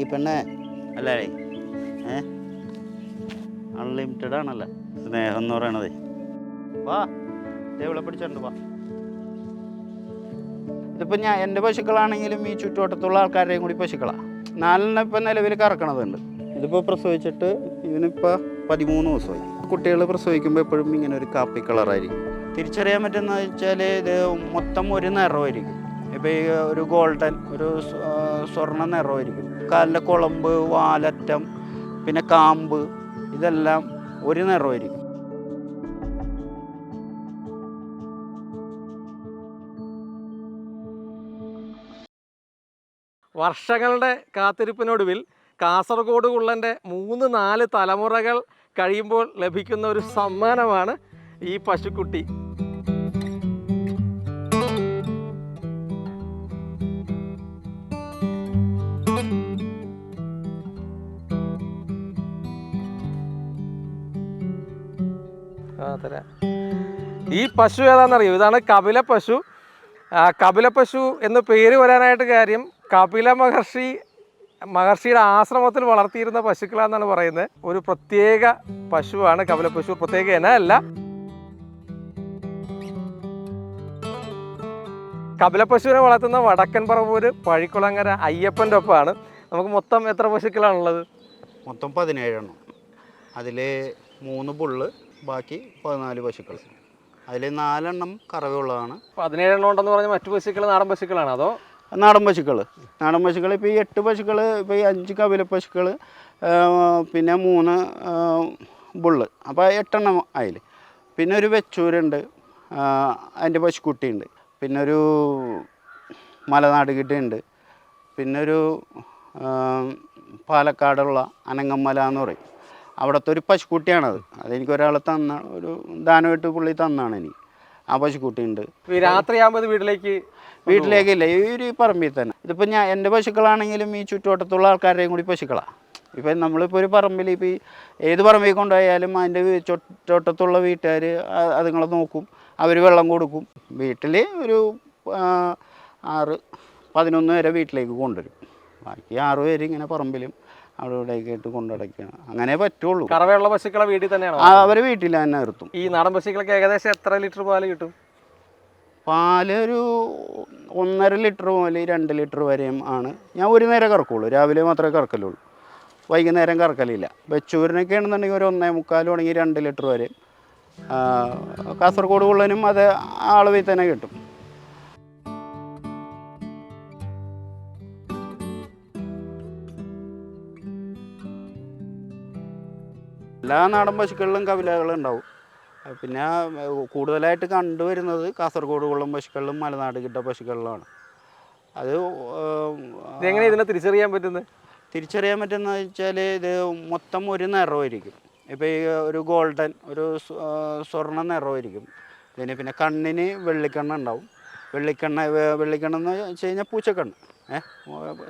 തങ്കിപ്പെണ്ണേ അല്ലേ? ഏ? അൺലിമിറ്റഡ് ആണല്ലേ? സ്നേഹം എന്ന് പറയണത്. വാ. ഇവിടെ പിടിച്ചോണ്ട് വാ. ഇതിപ്പോൾ ഞാൻ എന്റെ പശുക്കളാണെങ്കിലും ഈ ചുറ്റുവട്ടത്തുള്ള ആൾക്കാരുടെയും കൂടി പശുക്കളാണ് നാലെണ്ണം ഇപ്പം നിലവിൽ കറക്കണതുണ്ട്. ഇതിപ്പോൾ പ്രസവിച്ചിട്ട് ഇതിനിപ്പോൾ പതിമൂന്ന് ദിവസമായി. കുട്ടികൾ പ്രസവിക്കുമ്പോൾ എപ്പോഴും ഇങ്ങനെ ഒരു കാപ്പി കളറായിരിക്കും. തിരിച്ചറിയാൻ പറ്റുന്ന വെച്ചാൽ ഇത് മൊത്തം ഒരു നിറമായിരിക്കും. ഇപ്പോൾ ഈ ഒരു ഗോൾഡൻ ഒരു സ്വർണ നിറമായിരിക്കും. കാലിന്റെ കുളമ്പ് വാലറ്റം പിന്നെ കാമ്പ് ഇതെല്ലാം ഒരു നിറമായിരിക്കും. വർഷങ്ങളുടെ കാത്തിരിപ്പിനൊടുവിൽ കാസർഗോഡ് കുള്ളന്റെ മൂന്ന് നാല് തലമുറകൾ കഴിയുമ്പോൾ ലഭിക്കുന്ന ഒരു സമ്മാനമാണ് ഈ പശുക്കുട്ടി. തരാം ഈ പശു ഏതാണെന്നറിയോ? ഇതാണ് കപില പശു. കപില പശു എന്ന് പേര് വരാനായിട്ട് കാര്യം കപില മഹർഷി മഹർഷിയുടെ ആശ്രമത്തിൽ വളർത്തിയിരുന്ന പശുക്കളാന്നാണ് പറയുന്നത്. ഒരു പ്രത്യേക പശുവാണ് കപില പശു. പ്രത്യേക ഇനല്ല കപില പശുവിനെ വളർത്തുന്ന വടക്കൻ പറവൂര് പഴിക്കുളങ്ങര അയ്യപ്പന്റെ ഒപ്പമാണ്. നമുക്ക് മൊത്തം എത്ര പശുക്കളാണുള്ളത്? മൊത്തം പതിനേഴെണ്ണം. അതിൽ മൂന്ന് പുള്ള് ബാക്കി പതിനാല് പശുക്കൾ. അതിൽ നാലെണ്ണം കറവുള്ളതാണ് പതിനേഴെണ്ണം ഉണ്ടെന്ന് പറഞ്ഞാൽ മറ്റു പശുക്കൾ നാടൻ പശുക്കളാണ് അതോ? നാടൻ പശുക്കൾ നാടൻ പശുക്കൾ ഇപ്പോൾ ഈ എട്ട് പശുക്കൾ ഇപ്പോൾ ഈ അഞ്ച് കപില പശുക്കൾ പിന്നെ മൂന്ന് ബുള്ള്. അപ്പോൾ എട്ടെണ്ണം അതിൽ പിന്നെ ഒരു വെച്ചൂരുണ്ട് അതിന്റെ പശുക്കുട്ടിയുണ്ട്. പിന്നെ ഒരു മലനാട് കിട്ടിയുണ്ട്. പിന്നെ ഒരു പാലക്കാടുള്ള അനങ്ങമ്മല എന്ന് പറയും. അവിടുത്തെ ഒരു പശുക്കുട്ടിയാണത്. അതെനിക്ക് ഒരാൾ തന്ന ഒരു ദാനമായിട്ട് പുള്ളി തന്നാണ് എനിക്ക് ആ പശുക്കുട്ടിയുണ്ട് രാത്രിയാകുമ്പോൾ വീട്ടിലേക്ക് ഇല്ല ഈ ഒരു പറമ്പിൽ തന്നെ. ഇതിപ്പോൾ ഞാൻ എന്റെ പശുക്കളാണെങ്കിലും ഈ ചുറ്റുവട്ടത്തുള്ള ആൾക്കാരുടെയും കൂടി പശുക്കളാണ് ഇപ്പം നമ്മളിപ്പോൾ ഒരു പറമ്പിൽ ഇപ്പോൾ ഈ ഏത് പറമ്പിൽ കൊണ്ടുപോയാലും അതിന്റെ ചുറ്റോട്ടത്തുള്ള ചുറ്റുവട്ടത്തുള്ള വീട്ടുകാർ അതുങ്ങളെ നോക്കും. അവർ വെള്ളം കൊടുക്കും. വീട്ടിൽ ഒരു ആറ് പതിനൊന്ന് വരെ വീട്ടിലേക്ക് കൊണ്ടുവരും. ബാക്കി ആറ് പേര് ഇങ്ങനെ പറമ്പിലും അവിടെ ഇവിടെയൊക്കെ ആയിട്ട് കൊണ്ടടയ്ക്കണം അങ്ങനെ പറ്റുള്ളൂ. കറവയുള്ള പശുക്കളെ വീട്ടിൽ തന്നെയാണ്? അവർ വീട്ടിൽ തന്നെ നിർത്തും. ഈ നാടൻ പശുക്കളൊക്കെ ഏകദേശം എത്ര ലിറ്റർ പാൽ കിട്ടും? പാൽ ഒരു ഒന്നര ലിറ്റർ മുതൽ രണ്ട് ലിറ്റർ വരെയും ആണ്. ഞാൻ ഒരു നേരം കറക്കുള്ളൂ. രാവിലെ മാത്രമേ കറക്കലുള്ളൂ. വൈകുന്നേരം കറക്കലില്ല. വെച്ചൂരിനൊക്കെ ആണെന്നുണ്ടെങ്കിൽ ഒരു ഒന്നേ മുക്കാലും തുടങ്ങി രണ്ട് ലിറ്റർ വരെ. കാസർഗോഡ് ഉള്ളതിനും അത് അളവിൽ തന്നെ കിട്ടും. എല്ലാ നാടൻ പശുക്കളിലും കവിലകൾ ഉണ്ടാവും. പിന്നെ കൂടുതലായിട്ട് കണ്ടുവരുന്നത് കാസർഗോഡ് കുളം പശുക്കളിലും മലനാട് കിട്ട പശുക്കളിലുമാണ് അത് എങ്ങനെ ഇതിനെ തിരിച്ചറിയാൻ പറ്റുന്നത്? തിരിച്ചറിയാൻ പറ്റുന്ന വെച്ചാൽ ഇത് മൊത്തം ഒരു നിറമായിരിക്കും. ഇപ്പോൾ ഈ ഒരു ഗോൾഡൻ ഒരു സ്വർണ നിറമായിരിക്കും. ഇതിന് പിന്നെ കണ്ണിന് വെള്ളിക്കണ്ണ ഉണ്ടാവും. വെള്ളിക്കണ്ണ വെള്ളിക്കണ്ണ എന്ന് വെച്ച് കഴിഞ്ഞാൽ പൂച്ചക്കണ്ണ്. ഏഹ്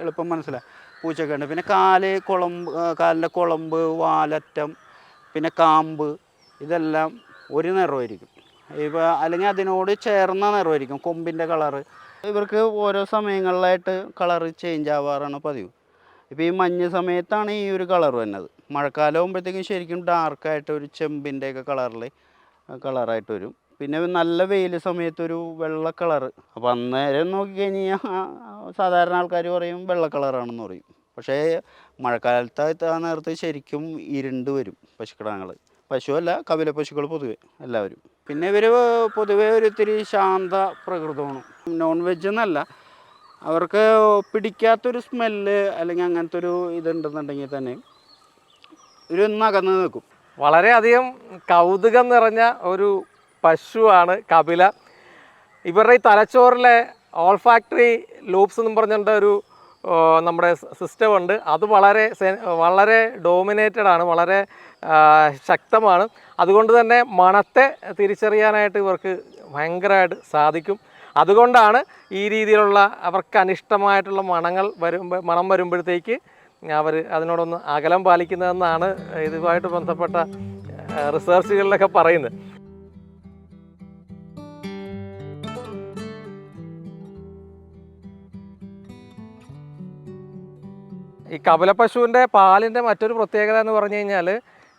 എളുപ്പം മനസ്സിലായി പൂച്ചക്കണ്ണ്. പിന്നെ കാൽ കുളമ്പ് കാലിലെ കാലിന്റെ കുളമ്പ് വാലറ്റം പിന്നെ കാമ്പ് ഇതെല്ലാം ഒരു നിറമായിരിക്കും. ഇപ്പോൾ അല്ലെങ്കിൽ അതിനോട് ചേർന്ന നിറമായിരിക്കും കൊമ്പിന്റെ കളറ് ഇവർക്ക് ഓരോ സമയങ്ങളിലായിട്ട് കളറ് ചേഞ്ച് ആവാറാണ് പതിവ്. ഇപ്പോൾ ഈ മഞ്ഞ് സമയത്താണ് ഈ ഒരു കളർ വന്നത്. മഴക്കാലം ആകുമ്പോഴത്തേക്കും ശരിക്കും ഡാർക്കായിട്ട് ഒരു ചെമ്പിന്റെയൊക്കെ കളറിൽ കളറായിട്ട് വരും. പിന്നെ നല്ല വെയിൽ സമയത്ത് ഒരു വെള്ള കളറ് അപ്പോൾ അന്നേരം നോക്കിക്കഴിഞ്ഞാൽ സാധാരണ ആൾക്കാർ പറയും വെള്ള കളറാണെന്ന് പറയും. പക്ഷേ മഴക്കാലത്ത് ആ നേരത്ത് ശരിക്കും ഇരുണ്ട് വരും പശുക്കിടാങ്ങൾ പശുവല്ല കപില പശുക്കൾ പൊതുവെ എല്ലാവരും. പിന്നെ ഇവർ പൊതുവെ ഒരിത്തിരി ശാന്ത പ്രകൃതമാണ്. നോൺ വെജ് എന്നല്ല അവർക്ക് പിടിക്കാത്തൊരു സ്മെല്ല് അല്ലെങ്കിൽ അങ്ങനത്തെ ഒരു ഇതുണ്ടെന്നുണ്ടെങ്കിൽ തന്നെ ഒരു നകന്ന് നിൽക്കും. വളരെയധികം കൗതുകം നിറഞ്ഞ ഒരു പശുവാണ് കപില. ഇവരുടെ ഈ തലച്ചോറിലെ ഓൾഫാക്ടറി ലൂപ്സ് എന്നും പറഞ്ഞിട്ടുണ്ട് ഒരു നമ്മുടെ സിസ്റ്റം ഉണ്ട്. അത് വളരെ വളരെ ഡോമിനേറ്റഡ് ആണ് വളരെ ശക്തമാണ്. അതുകൊണ്ട് തന്നെ മണത്തെ തിരിച്ചറിയാനായിട്ട് ഇവർക്ക് ഭയങ്കരമായിട്ട് സാധിക്കും. അതുകൊണ്ടാണ് ഈ രീതിയിലുള്ള അവർക്ക് അനിഷ്ടമായിട്ടുള്ള മണങ്ങൾ വരുമ്പോൾ മണം വരുമ്പോഴത്തേക്ക് അവർ അതിനോടൊന്ന് അകലം പാലിക്കുന്നതെന്നാണ് ഇതുമായിട്ട് ബന്ധപ്പെട്ട റിസർച്ചുകളിലൊക്കെ പറയുന്നത്. ഈ കപലപശുവിന്റെ പാലിന്റെ മറ്റൊരു പ്രത്യേകത എന്ന് പറഞ്ഞു കഴിഞ്ഞാൽ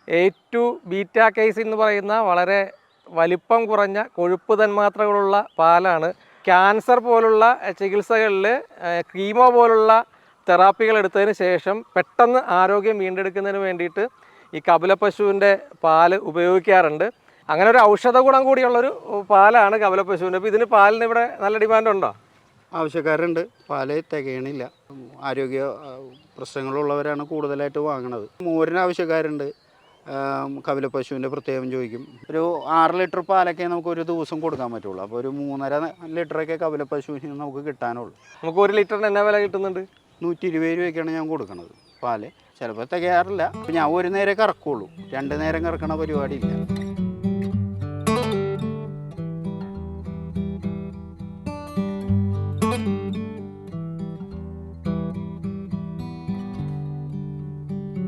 എ ടു ബീറ്റ കേസ് എന്ന് പറയുന്ന വളരെ വലിപ്പം കുറഞ്ഞ കൊഴുപ്പ് തന്മാത്രകളുള്ള പാലാണ് ക്യാൻസർ പോലുള്ള ചികിത്സകളിൽ കീമോ പോലുള്ള തെറാപ്പികൾ എടുത്തതിന് ശേഷം പെട്ടെന്ന് ആരോഗ്യം വീണ്ടെടുക്കുന്നതിന് വേണ്ടിയിട്ട് ഈ കപിലപശുവിന്റെ പാൽ ഉപയോഗിക്കാറുണ്ട്. അങ്ങനെ ഒരു ഔഷധ ഗുണം കൂടിയുള്ളൊരു പാലാണ് കപിലപശുവിന്റെ അപ്പോൾ ഇതിന് പാലിന് ഇവിടെ നല്ല ഡിമാൻഡ് ഉണ്ടോ ആവശ്യക്കാരുണ്ട്. പാൽ തികയണില്ല. ആരോഗ്യ പ്രശ്നങ്ങളുള്ളവരാണ് കൂടുതലായിട്ട് വാങ്ങണത്. മോരിന് ആവശ്യക്കാരുണ്ട്. ആം, കപിലപ്പശുവിന്റെ പ്രത്യേകം ചോദിക്കും. ഒരു ആറ് ലിറ്റർ പാലൊക്കെ നമുക്ക് ഒരു ദിവസം കൊടുക്കാൻ പറ്റുള്ളൂ. അപ്പോൾ ഒരു മൂന്നര ലിറ്ററൊക്കെ കപിലപ്പശുവിന് നമുക്ക് കിട്ടാനുള്ളൂ. നമുക്ക് ഒരു ലിറ്ററിന് എന്നാ വില കിട്ടുന്നുണ്ട്? നൂറ്റി ഇരുപത് രൂപയ്ക്കാണ് ഞാൻ കൊടുക്കുന്നത് പാൽ. ചിലപ്പോൾ തികയാറില്ല. അപ്പോൾ ഞാൻ ഒരു നേരം കറക്കുള്ളൂ. രണ്ട് നേരം കറക്കണ പരിപാടിയില്ല.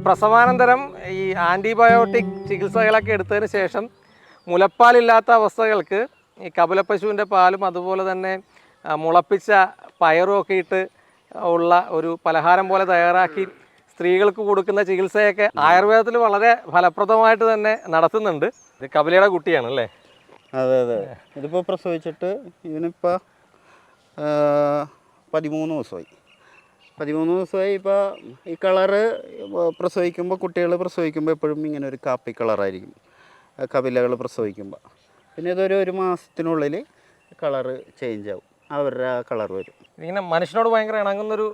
പ്രസവാനന്തരം ഈ ആന്റിബയോട്ടിക് ചികിത്സകളൊക്കെ എടുത്തതിന് ശേഷം മുലപ്പാലില്ലാത്ത അവസ്ഥകൾക്ക് ഈ കപിലപ്പശുവിന്റെ പാലും അതുപോലെ തന്നെ മുളപ്പിച്ച പയറും ഒക്കെ ഇട്ട് ഉള്ള ഒരു പലഹാരം പോലെ തയ്യാറാക്കി സ്ത്രീകൾക്ക് കൊടുക്കുന്ന ചികിത്സയൊക്കെ ആയുർവേദത്തിൽ വളരെ ഫലപ്രദമായിട്ട് തന്നെ നടത്തുന്നുണ്ട്. ഇത് കപിലയുടെ കുട്ടിയാണ് അല്ലേ? അതെ അതെ. ഇതിപ്പോൾ പ്രസവിച്ചിട്ട് ഇതിനിപ്പോൾ പതിമൂന്ന് ദിവസമായി. പതിമൂന്ന് ദിവസമായി ഇപ്പോൾ ഈ കളറ് പ്രസവിക്കുമ്പോൾ കുട്ടികൾ പ്രസവിക്കുമ്പോൾ എപ്പോഴും ഇങ്ങനെ ഒരു കാപ്പി കളറായിരിക്കും കപിലകൾ പ്രസവിക്കുമ്പോൾ പിന്നെ ഇതൊരു ഒരു മാസത്തിനുള്ളിൽ കളറ് ചേഞ്ച് ആവും. അവരുടെ ആ കളർ വരും. ഇങ്ങനെ മനുഷ്യനോട് ഭയങ്കര ഇണങ്ങുന്നൊരു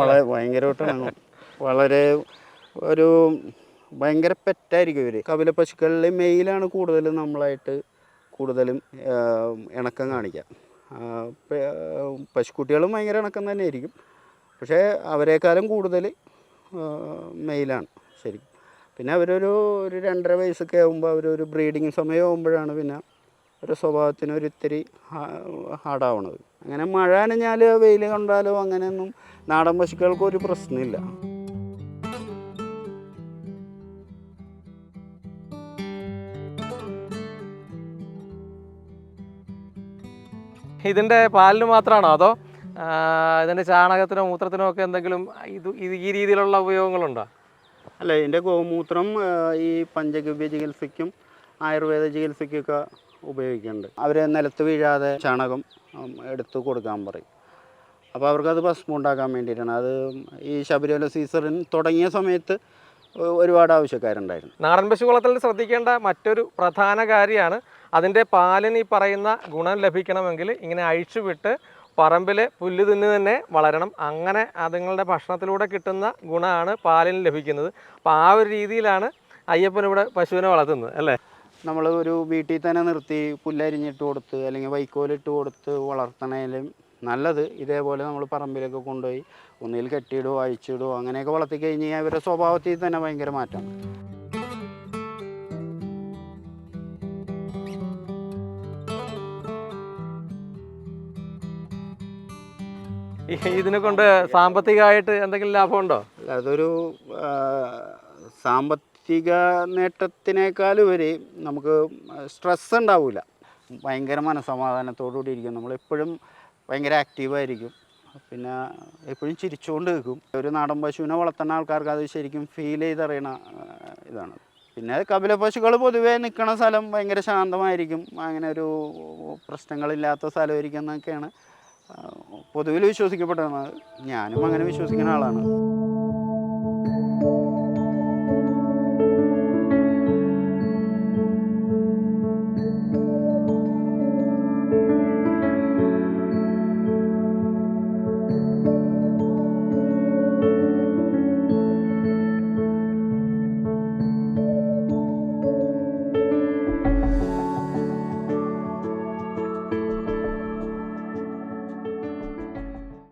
വളരെ ഭയങ്കരമായിട്ട് ഇണങ്ങും. വളരെ ഒരു ഭയങ്കര പെറ്റായിരിക്കും ഇവർ കപില പശുക്കളിൽ മെയിലാണ് കൂടുതലും നമ്മളായിട്ട് കൂടുതലും ഇണക്കം കാണിക്കുക പശുക്കുട്ടികളും ഭയങ്കര ഇണക്കം തന്നെ ആയിരിക്കും പക്ഷേ അവരെക്കാളും കൂടുതൽ മെയിലാണ് ശരി പിന്നെ അവരൊരു ഒരു രണ്ടര വയസ്സൊക്കെ ആകുമ്പോൾ അവരൊരു ബ്രീഡിങ് സമയമാകുമ്പോഴാണ് പിന്നെ ഒരു സ്വഭാവത്തിന് ഒരു ഇത്തിരി ഹാർഡാവണത്. അങ്ങനെ മഴ നനഞ്ഞാൽ വെയിൽ കണ്ടാലോ അങ്ങനെയൊന്നും നാടൻ പശുക്കൾക്ക് ഒരു പ്രശ്നമില്ല. ഇതിന്റെ പാലിന് മാത്രമാണോ അതോ ഇതിന്റെ ചാണകത്തിനോ മൂത്രത്തിനോ ഒക്കെ എന്തെങ്കിലും ഇത് ഇത് ഈ രീതിയിലുള്ള ഉപയോഗങ്ങളുണ്ടോ? അല്ല ഇതിന്റെ ഗോമൂത്രം ഈ പഞ്ചഗവ്യ ചികിത്സയ്ക്കും ആയുർവേദ ചികിത്സയ്ക്കൊക്കെ ഉപയോഗിക്കുന്നുണ്ട്. അവർ നിലത്ത് വീഴാതെ ചാണകം എടുത്തു കൊടുക്കാൻ പറയും. അപ്പോൾ അവർക്കത് ഭസ്മം ഉണ്ടാക്കാൻ വേണ്ടിയിട്ടാണ്. അത് ഈ ശബരിമല സീസറിൻ തുടങ്ങിയ സമയത്ത് ഒരുപാട് ആവശ്യക്കാരുണ്ടായിരുന്നു. നാടൻ പശു വളർത്തലിൽ ശ്രദ്ധിക്കേണ്ട മറ്റൊരു പ്രധാന കാര്യമാണ് അതിന്റെ പാലിന് ഈ പറയുന്ന ഗുണം ലഭിക്കണമെങ്കിൽ ഇങ്ങനെ അഴിച്ചുവിട്ട് പറമ്പിൽ പുല്ല് തിന്ന് തന്നെ വളരണം. അങ്ങനെ അതുങ്ങളുടെ ഭക്ഷണത്തിലൂടെ കിട്ടുന്ന ഗുണമാണ് പാലിന് ലഭിക്കുന്നത്. അപ്പോൾ ആ ഒരു രീതിയിലാണ് അയ്യപ്പൻ ഇവിടെ പശുവിനെ വളർത്തുന്നത് അല്ലേ? നമ്മൾ ഒരു വീട്ടിൽ തന്നെ നിർത്തി പുല്ലരിഞ്ഞിട്ട് കൊടുത്ത് അല്ലെങ്കിൽ വൈക്കോലിട്ട് കൊടുത്ത് വളർത്തണേലും നല്ലത്. ഇതേപോലെ നമ്മൾ പറമ്പിലൊക്കെ കൊണ്ടുപോയി ഒന്നിൽ കെട്ടിയിടുവോ അഴിച്ചിടുവോ അങ്ങനെയൊക്കെ വളർത്തി കഴിഞ്ഞ് കഴിഞ്ഞാൽ ഇവരുടെ സ്വഭാവത്തിൽ തന്നെ ഭയങ്കര മാറ്റം. ഇതിനെ കൊണ്ട് സാമ്പത്തികമായിട്ട് എന്തെങ്കിലും ലാഭമുണ്ടോ? അതൊരു സാമ്പത്തിക നേട്ടത്തിനേക്കാളുപരി നമുക്ക് സ്ട്രെസ് ഉണ്ടാവില്ല ഭയങ്കര മനസമാധാനത്തോടുകൂടി ഇരിക്കും. നമ്മളെപ്പോഴും ഭയങ്കര ആക്റ്റീവായിരിക്കും പിന്നെ എപ്പോഴും ചിരിച്ചുകൊണ്ട് നിൽക്കും. ഒരു നാടൻ പശുവിനെ വളർത്തുന്ന ആൾക്കാർക്ക് അത് ശരിക്കും ഫീൽ ചെയ്തറിയണ ഇതാണ്. പിന്നെ കപില പശുക്കൾ പൊതുവേ നിൽക്കുന്ന സ്ഥലം ഭയങ്കര ശാന്തമായിരിക്കും. അങ്ങനെ ഒരു പ്രശ്നങ്ങളില്ലാത്ത സ്ഥലമായിരിക്കും എന്നൊക്കെയാണ് പൊതുവിൽ വിശ്വസിക്കപ്പെട്ടതാണ് ഞാനും അങ്ങനെ വിശ്വസിക്കുന്ന ആളാണ്.